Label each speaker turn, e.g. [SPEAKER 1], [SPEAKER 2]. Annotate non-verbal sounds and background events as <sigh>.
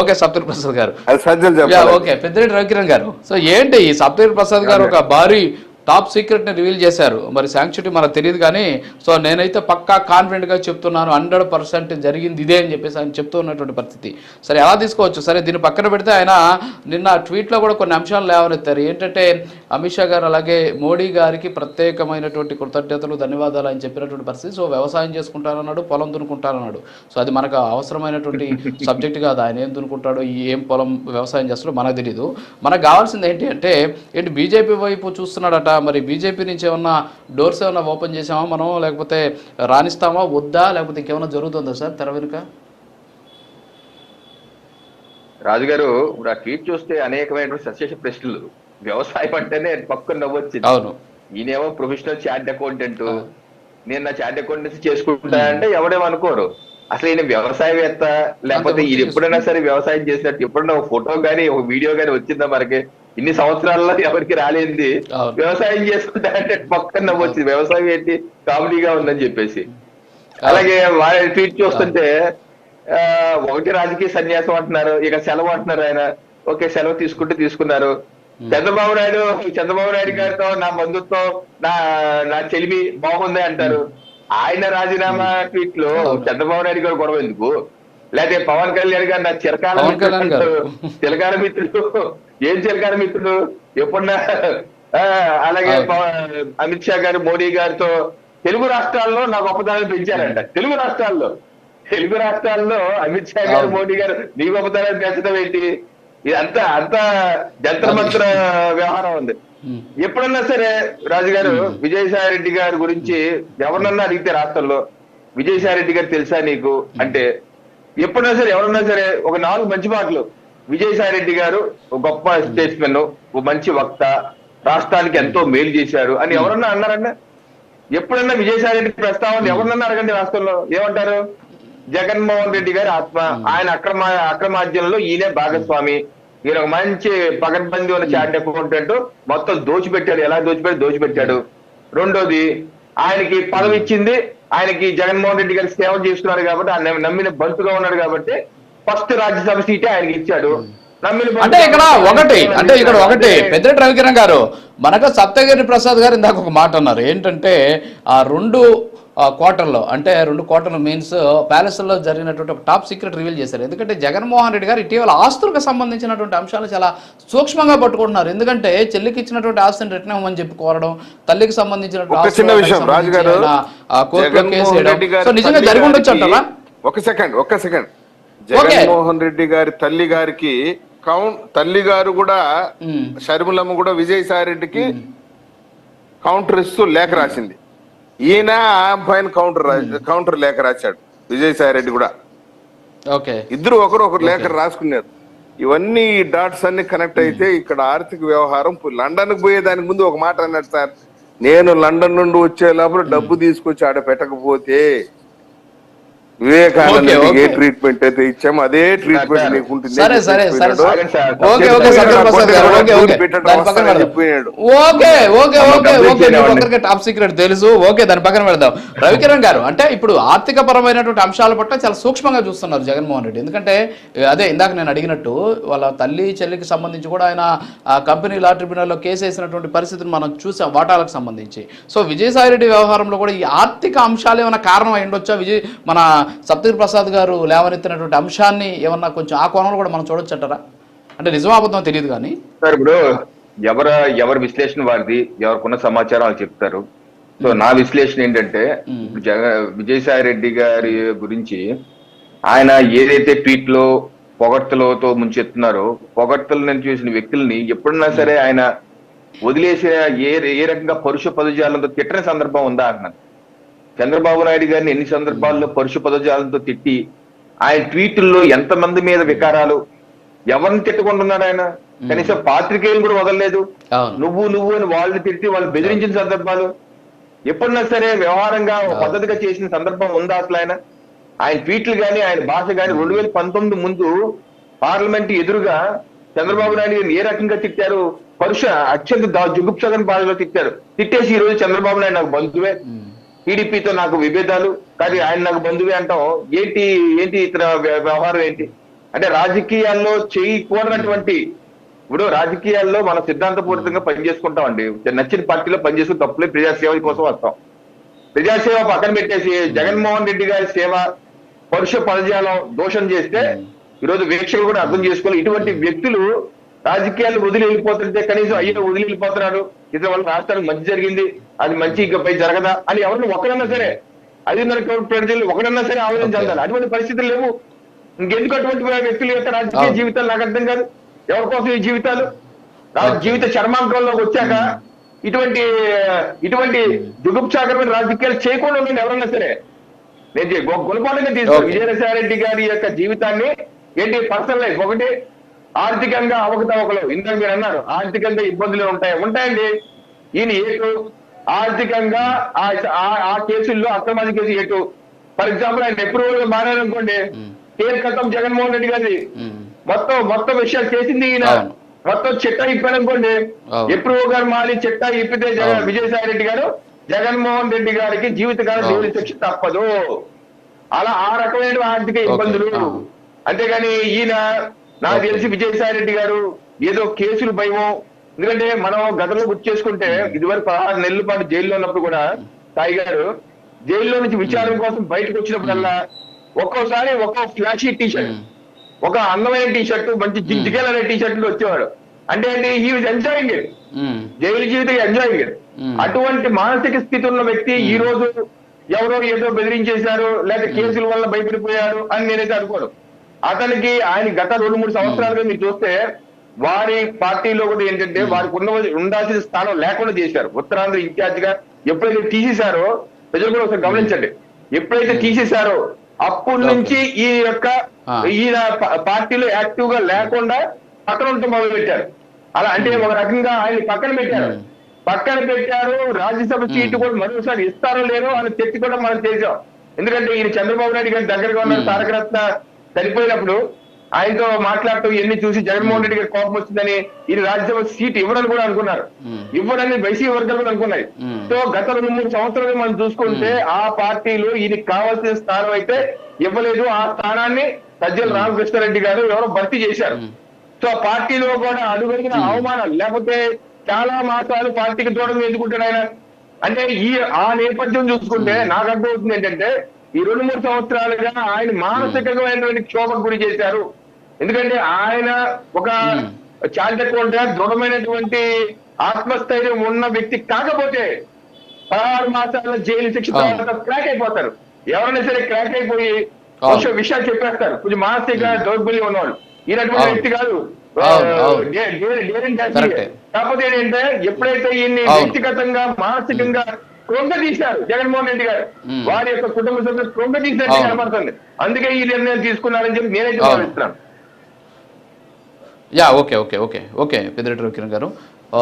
[SPEAKER 1] Okay Saptagiri Prasad garu. Okay Peddireddy Ravikiran గారు. So ఏంటి ఈ సప్తగిరి ప్రసాద్ గారు ఒక భారీ టాప్ సీక్రెట్ని రివీల్ చేశారు. మరి శాంక్చుటీ మనకు తెలియదు కానీ సో నేనైతే పక్కా కాన్ఫిడెంట్గా చెప్తున్నాను హండ్రెడ్ పర్సెంట్ జరిగింది ఇదే అని చెప్పేసి ఆయన చెప్తూ ఉన్నటువంటి పరిస్థితి. సరే ఎలా తీసుకోవచ్చు? సరే దీన్ని పక్కన పెడితే ఆయన నిన్న ట్వీట్లో కూడా కొన్ని అంశాలు లేవనెత్తారు. ఏంటంటే అమిత్ షా గారు అలాగే మోడీ గారికి ప్రత్యేకమైనటువంటి కృతజ్ఞతలు ధన్యవాదాలు అని చెప్పినటువంటి పరిస్థితి. సో వ్యవసాయం చేసుకుంటారన్నాడు పొలం దున్నుకుంటారన్నాడు సో అది మనకు అవసరమైనటువంటి <laughs> సబ్జెక్ట్ కాదు. ఆయన ఏం దున్నుకుంటాడో ఏం పొలం వ్యవసాయం చేస్తాడో మనకు తెలియదు మనకు కావాల్సింది ఏంటి అంటే ఏంటి బీజేపీ వైపు చూస్తున్నాడట మరి బీజేపీ నుంచి ఏమన్నా డోర్స్ ఏమన్నా ఓపెన్ చేసామా మనం? లేకపోతే రాణిస్తామా? వద్దా? లేకపోతే ఇంకేమైనా జరుగుతుందా సార్ తెర వెనుక?
[SPEAKER 2] రాజుగారు ఇప్పుడు ఆ ట్వీట్ చూస్తే అనేకమైనటువంటి సస్యశ ప్రశ్నలు. వ్యవసాయం అంటేనే పక్కన నవ్వొచ్చింది
[SPEAKER 1] అవును.
[SPEAKER 2] ఈయనేమో ప్రొఫెషనల్ చార్ట్ అకౌంటెంట్ నేను నా చార్ట్ అకౌంటెన్సీ చేసుకుంటా అంటే ఎవడేమనుకోరు అసలు ఈయన వ్యవసాయవేత్త? లేకపోతే ఈయన ఎప్పుడైనా సరే వ్యవసాయం చేసినట్టు ఎప్పుడైనా ఒక ఫోటో గానీ ఒక వీడియో గానీ వచ్చిందా మనకి? ఇన్ని సంవత్సరాల్లో ఎవరికి రాలేంది. వ్యవసాయం చేసుకుంటా అంటే పక్కన నవ్వొచ్చింది. వ్యవసాయం ఏంటి? కామెడీగా ఉందని చెప్పేసి. అలాగే వాళ్ళ ట్వీట్ చూస్తుంటే ఒకటి రాజకీయ సన్యాసం అంటున్నారు. ఇక సెలవు అంటున్నారు ఆయన. ఓకే సెలవు తీసుకుంటే తీసుకున్నారు. చంద్రబాబు నాయుడు చంద్రబాబు నాయుడు గారితో నా బంధుత్వం నా నా చెలిమి బాగుంది అంటారు. ఆయన రాజీనామా ట్వీట్లో చంద్రబాబు నాయుడు గారు గొడవ ఎందుకు? లేకపోతే పవన్ కళ్యాణ్ గారు నా చిరకాల. మిత్రుడు. చిరకాల మిత్రుడు ఏం చిరకాల మిత్రుడు ఎప్పుడన్నా అలాగే అమిత్ షా గారు మోడీ గారితో తెలుగు రాష్ట్రాల్లో నా గొప్పతనాన్ని పెంచారంట. తెలుగు రాష్ట్రాల్లో తెలుగు రాష్ట్రాల్లో అమిత్ షా గారు. మోడీ గారు నీ గొప్పతనాన్ని పెంచడం ఏంటి? ఇదంతా అంతా జంతర్ మంత్ర వ్యవహారం ఉంది. ఎప్పుడన్నా సరే రాజుగారు విజయసాయి రెడ్డి గారి గురించి ఎవరినన్నా అడిగితే రాష్ట్రంలో విజయసాయి రెడ్డి గారు తెలుసా నీకు? అంటే ఎప్పుడన్నా సరే ఎవరన్నా సరే ఒక నాలుగు మంచి మాటలు విజయసాయి రెడ్డి గారు ఒక గొప్ప స్టేట్స్మెన్ ఒక మంచి వక్త రాష్ట్రానికి ఎంతో మేలు చేశారు. అని ఎవరన్నా అన్నారన్నా ఎప్పుడన్నా విజయసాయి రెడ్డి ప్రస్తావన ఎవరినన్నా అడగండి రాష్ట్రంలో? ఏమంటారు? జగన్మోహన్ రెడ్డి గారి ఆత్మ ఆయన అక్రమ అక్రమార్జనలో ఈయనే భాగస్వామి. ఈయన ఒక మంచి పగడ్బందీ ఉన్న చార్ట్ అకౌంటెంట్ మొత్తం దోచిపెట్టాడు. ఎలా దోచిపెట్టి దోచిపెట్టాడు. రెండోది ఆయనకి పదవి ఇచ్చింది ఆయనకి జగన్మోహన్ రెడ్డి గారి సేవ చేస్తున్నాడు కాబట్టి ఆయన నమ్మిన బంతుగా ఉన్నాడు కాబట్టి ఫస్ట్ రాజ్యసభ సీటే ఆయనకి ఇచ్చాడు.
[SPEAKER 1] అంటే ఇక్కడ. ఒకటి అంటే ఇక్కడ ఒకటి పెద్దిరెడ్డి రవికిరణ్ గారు మనకు సప్తగిరి ప్రసాద్ గారు ఇందాక ఒక మాట అన్నారు. ఏంటంటే ఆ రెండు క్వార్టర్లో అంటే రెండు క్వార్టర్లు మీన్స్ ప్యాలెస్లో జరిగినటువంటి ఒక టాప్ సీక్రెట్ రివీల్ చేశారు. ఎందుకంటే జగన్మోహన్ రెడ్డి గారు ఇటీవల ఆస్తులకు సంబంధించినటువంటి అంశాలు చాలా సూక్ష్మంగా పట్టుకుంటున్నారు. ఎందుకంటే చెల్లికి ఇచ్చినటువంటి ఆస్తిని రిటర్న్ ఇవ్వమని చెప్పి కోరడం తల్లికి సంబంధించినటువంటి
[SPEAKER 3] ఒక చిన్న
[SPEAKER 1] ఆస్తులకు
[SPEAKER 3] విషయం
[SPEAKER 1] సంబంధించి
[SPEAKER 3] రాజు గారు
[SPEAKER 1] ఆయన, ఆ, కోర్టులో కేసు సో నిజంగా జరిగి ఉండొచ్చు అంటారా?
[SPEAKER 3] ఒక సెకండ్ ఒక్క సెకండ్. జగన్మోహన్ రెడ్డి గారి తల్లి గారికి కౌంట్ తల్లి గారు కూడా. షర్మిలమ్మ కూడా విజయసాయి రెడ్డికి కౌంటర్ ఇస్తూ లేఖ రాసింది. ఈయన అబ్బాయిని కౌంటర్ కౌంటర్ లేఖ రాశాడు విజయసాయి రెడ్డి కూడా.
[SPEAKER 1] ఓకే.
[SPEAKER 3] ఇద్దరు ఒకరు ఒకరు లేఖ రాసుకున్నారు. ఇవన్నీ డాట్స్ అన్ని కనెక్ట్ అయితే ఇక్కడ ఆర్థిక వ్యవహారం లండన్కు పోయేదానికి ముందు ఒక మాట అన్నాడు సార్. నేను లండన్ నుండి వచ్చే లోపల డబ్బు తీసుకొచ్చి ఆడ పెట్టకపోతే వివేకానంద. ఏ ట్రీట్మెంట్ అయితే ఇచ్చామో అదే ట్రీట్మెంట్
[SPEAKER 2] సార్,
[SPEAKER 3] నీకు ఉంటుంది
[SPEAKER 1] సరే సరే సరే
[SPEAKER 2] ఆగండి sir.
[SPEAKER 1] Okay okay Satyanarayana Prasad garu okay okay.
[SPEAKER 3] పెట్టడం
[SPEAKER 1] దాని పక్కన
[SPEAKER 3] వస్తానని
[SPEAKER 1] పెడదాం.
[SPEAKER 3] చెప్పినాడు.
[SPEAKER 1] ఓకే ఓకే
[SPEAKER 2] అమ్మ,
[SPEAKER 1] ఓకే
[SPEAKER 2] కంప్లీట్
[SPEAKER 1] ఓకే మీకు
[SPEAKER 2] చేయనివ్వండి.
[SPEAKER 1] ఒకరికి టాప్ సీక్రెట్ తెలుసు. ఓకే దాని పక్కన పెడదాం. రవికిరణ్ గారు అంటే ఇప్పుడు ఆర్థిక పరమైనటువంటి అంశాల పట్ల చాలా సూక్ష్మంగా చూస్తున్నారు జగన్మోహన్ రెడ్డి. ఎందుకంటే అదే ఇందాక నేను అడిగినట్టు వాళ్ళ తల్లి చెల్లికి సంబంధించి కూడా ఆయన ఆ కంపెనీ లా ట్రిబ్యునల్లో కేసు వేసినటువంటి పరిస్థితిని మనం చూసాం వాటాలకు సంబంధించి. సో విజయసాయి రెడ్డి వ్యవహారంలో కూడా ఈ ఆర్థిక అంశాలు ఏమైనా కారణం అయి ఉండొచ్చా? విజయ్ మన సప్తగిరి ప్రసాద్ గారు లేవనెత్తినటువంటి అంశాన్ని ఏమన్నా కొంచెం ఆ కోణంలో కూడా మనం చూడొచ్చు అంటారా అంటే నిజమా అబద్ధం తెలియదు కానీ.
[SPEAKER 2] సార్ ఇప్పుడు ఎవర ఎవరి విశ్లేషణ వారిది ఎవరికున్న సమాచారం వాళ్ళు చెప్తారు. సో నా విశ్లేషణ ఏంటంటే జగ విజయసాయి రెడ్డి గారి గురించి ఆయన ఏదైతే ట్వీట్లో పొగడ్తలతో ముంచెత్తున్నారో పొగడ్తలను చూసిన వ్యక్తుల్ని ఎప్పుడన్నా సరే ఆయన వదిలేసిన ఏ ఏ రకంగా పరుష పదజాలంతో తిట్టని సందర్భం ఉందా అంటున్నాను. చంద్రబాబు నాయుడు గారిని ఎన్ని సందర్భాల్లో పరుష పదజాలంతో తిట్టి ఆయన ట్వీటుల్లో ఎంతమంది మీద వికారాలు ఎవరిని తిట్టుకుంటున్నాడు ఆయన? కనీసం పాత్రికేయులు కూడా వదలలేదు. నువ్వు నువ్వు అని వాళ్ళని తిట్టి వాళ్ళు బెదిరించిన సందర్భాలు. ఎప్పుడన్నా సరే వ్యవహారంగా పద్ధతిగా చేసిన సందర్భం ఉందా అసలు ఆయన? ఆయన ట్వీట్లు గాని ఆయన భాష గాని రెండు వేల పంతొమ్మిది ముందు పార్లమెంట్ ఎదురుగా చంద్రబాబు నాయుడు గారిని ఏ రకంగా తిట్టారు? పరుష అత్యంత జుగుప్సగన్ భాషలో తిట్టారు. తిట్టేసి ఈ రోజు చంద్రబాబు నాయుడు నాకు బంధువే. టీడీపీతో నాకు విభేదాలు కానీ ఆయన నాకు బంధువే అంటాం ఏంటి ఏంటి ఇతర వ్య- వ్యవహారం ఏంటి? అంటే రాజకీయాల్లో చేయకూడనటువంటి ఇప్పుడు రాజకీయాల్లో మనం సిద్ధాంతపూరితంగా పనిచేసుకుంటామండి. నచ్చిన పార్టీలో పనిచేసుకుని తప్పులే ప్రజాసేవ కోసం వస్తాం. ప్రజాసేవ పక్కన పెట్టేసి జగన్మోహన్ రెడ్డి గారి సేవ పరుష పదజాలం దోషం చేస్తే ఈరోజు వీక్షకులు కూడా అర్థం చేసుకోవాలి. ఇటువంటి వ్యక్తులు రాజకీయాలు వదిలి వెళ్ళిపోతుంటే కనీసం అయ్యో వదిలి వెళ్ళిపోతున్నాడు ఇతని వల్ల రాష్ట్రానికి మంచి జరిగింది. అది మంచి ఇకపై జరగదా? అని ఎవరిని ఒకరన్నా సరే ఐదున్నర కోట్ల ప్రజలు ఒకరన్నా సరే ఆవేదన చెందాలి. అటువంటి పరిస్థితులు లేవు. ఇంకెందుకు అటువంటి వ్యక్తుల యొక్క రాజకీయ. జీవితాలు? నాకు అర్థం కాదు. ఎవరి కోసం ఈ జీవితాలు. జీవిత చర్మాంకంలోకి వచ్చాక ఇటువంటి ఇటువంటి దుగుప్సాకరమైన రాజకీయాలు చేయకుండా ఉండండి ఎవరన్నా సరే. నేను గుణపాఠంగా తీసుకున్నాను
[SPEAKER 1] ఓకే.
[SPEAKER 2] విజయసాయిరెడ్డి గారి యొక్క జీవితాన్ని ఏంటి? పర్సనల్ లైఫ్ ఒకటి. ఆర్థికంగా అవకతవకలు. ఇందాక మీరు అన్నారు ఆర్థికంగా ఇబ్బందులు ఉంటాయి? ఉంటాయండి. ఈయన ఏటు ఆర్థికంగా ఆ- కేసుల్లో అక్రమాది కేసు ఏటు ఫర్ ఎగ్జాంపుల్ ఆయన ఎప్రూవల్ మారారనుకోండి కేర్ కథం జగన్మోహన్ రెడ్డి గారి. మొత్తం మొత్తం విషయాలు చేసింది ఈయన. మొత్తం చిట్టా ఇప్పాడనుకోండి
[SPEAKER 1] అవును.
[SPEAKER 2] ఎప్పుడు గారు మారి చిట్టా ఇప్పితే జగన్. విజయసాయి రెడ్డి గారు జగన్మోహన్ రెడ్డి గారికి జీవితకాల. జైలు శిక్ష తప్పదు అలా ఆ రకమైన ఆర్థిక ఇబ్బందులు. అంతేగాని ఈయన నాకు. తెలిసి విజయసాయి రెడ్డి గారు ఏదో కేసులు భయమో ఎందుకంటే మనం గతంలో గుర్తు చేసుకుంటే ఇదివరకు పదహారు నెలల పాటు జైల్లో ఉన్నప్పుడు కూడా సాయి గారు జైల్లో నుంచి విచారణ కోసం బయటకు వచ్చినప్పుడల్లా ఒక్కోసారి ఒక్కో ఫ్లాషీ టీ షర్ట్
[SPEAKER 1] ఉమ్.
[SPEAKER 2] ఒక అందమైన టీ షర్ట్ మంచి జిగ్జిగల్ అనే టీ షర్ట్లు వచ్చేవాడు అంటే ఏంటి? He was enjoying it. Jail జీవితం ఎంజాయింగ్ ఇట్
[SPEAKER 1] Hmm.
[SPEAKER 2] అటువంటి మానసిక స్థితి ఉన్న వ్యక్తి ఈ రోజు ఎవరో ఏదో బెదిరించేశారు లేదా కేసుల వల్ల భయపడిపోయారు అని నేనైతే అనుకోను. అతనికి ఆయన గత రెండు మూడు సంవత్సరాలుగా మీరు చూస్తే వారి పార్టీలో కూడా ఏంటంటే వారికి ఉన్న ఉండాల్సిన స్థానం లేకుండా చేశారు. ఉత్తరాంధ్ర ఇన్ఛార్జ్గా ఎప్పుడైతే తీసేశారో ప్రజలు కూడా ఒకసారి గమనించండి. ఎప్పుడైతే తీసేశారో అప్పటి నుంచి ఈ యొక్క. ఈయన పార్టీలో యాక్టివ్గా లేకుండా పక్కన ఉండటం మొదలు పెట్టారు అలా అంటే ఒక రకంగా ఆయన పక్కన పెట్టారు. పక్కన పెట్టారు రాజ్యసభ సీటు కూడా మరోసారి ఇస్తారో లేరో అని చర్చ కూడా మనం చేసాం ఎందుకంటే ఈయన చంద్రబాబు నాయుడు గారి దగ్గరగా ఉన్నారు
[SPEAKER 1] Hmm.
[SPEAKER 2] తారక రత్న చనిపోయినప్పుడు ఆయనతో మాట్లాడుతూ ఇవన్నీ చూసి జగన్మోహన్ రెడ్డి గారి కోపం వచ్చిందని ఈయన రాజ్యసభ సీట్ ఇవ్వడని కూడా అనుకున్నారు. ఇవ్వడని వైసీపీ వర్గాలు కూడా అనుకున్నాయి. సో గత రెండు మూడు సంవత్సరాలు మనం చూసుకుంటే ఆ పార్టీలో ఈయనకి కావాల్సిన స్థానం అయితే ఇవ్వలేదు. ఆ స్థానాన్ని సజ్జల రామకృష్ణారెడ్డి గారు ఎవరో భర్తీ చేశారు. సో ఆ పార్టీలో కూడా అడుగడిగిన అవమానాలు లేకపోతే చాలా మాసాలు పార్టీకి దూరం ఎందుకుంటాడు ఆయన? అంటే ఈ ఆ నేపథ్యం చూసుకుంటే నాకు అర్థమవుతుంది ఏంటంటే ఈ రెండు మూడు సంవత్సరాలుగా ఆయన మానసికమైనటువంటి క్షోభకు గురి చేశారు. ఎందుకంటే ఆయన ఒక. చారిటకుండా దృఢమైనటువంటి ఆత్మస్థైర్యం ఉన్న వ్యక్తి కాకపోతే పదహారు మాసాల జైలు శిక్ష. తర్వాత క్రాక్ అయిపోతారు ఎవరైనా సరే క్రాక్ అయిపోయి విషయాలు చెప్పేస్తారు కొంచెం మానసిక దౌర్బల్యం ఉన్నవాళ్ళు ఈయనటువంటి
[SPEAKER 1] అవును.
[SPEAKER 2] వ్యక్తి కాదు. కాకపోతే ఏంటంటే ఎప్పుడైతే ఈయన్ని. వ్యక్తిగతంగా మానసికంగా కృంగ తీశారు జగన్మోహన్ రెడ్డి గారు. వారి యొక్క కుటుంబ సభ్యులు తీసినట్టు. కనబడుతుంది అందుకే ఈ నిర్ణయం తీసుకున్నారని చెప్పి నేనైతే. భావిస్తున్నాను
[SPEAKER 1] yeah okay okay okay okay Peddireddy Kiran garu. ఆ,